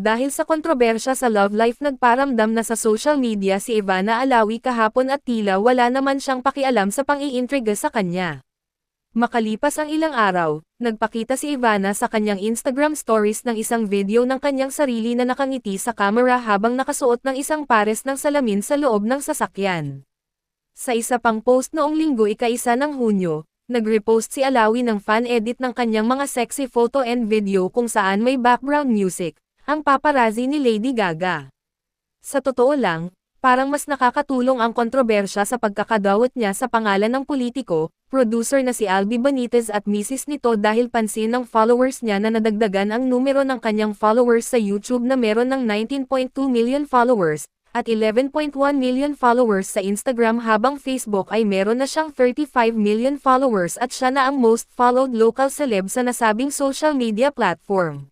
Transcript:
Dahil sa kontrobersya sa love life nagparamdam na sa social media si Ivana Alawi kahapon at tila wala naman siyang pakialam sa pang-iintriga sa kanya. Makalipas ang ilang araw, nagpakita si Ivana sa kanyang Instagram stories ng isang video ng kanyang sarili na nakangiti sa camera habang nakasuot ng isang pares ng salamin sa loob ng sasakyan. Sa isa pang post noong linggo ika-isa ng Hunyo, nag-repost si Alawi ng fan edit ng kanyang mga sexy photo and video kung saan may background music, ang paparazzi ni Lady Gaga. Sa totoo lang, parang mas nakakatulong ang kontrobersya sa pagkakadawat niya sa pangalan ng politiko, producer na si Albi Benitez at misis nito dahil pansin ng followers niya na nadagdagan ang numero ng kanyang followers sa YouTube na meron ng 19.2 million followers, at 11.1 million followers sa Instagram habang Facebook ay meron na siyang 35 million followers at siya na ang most followed local celeb sa nasabing social media platform.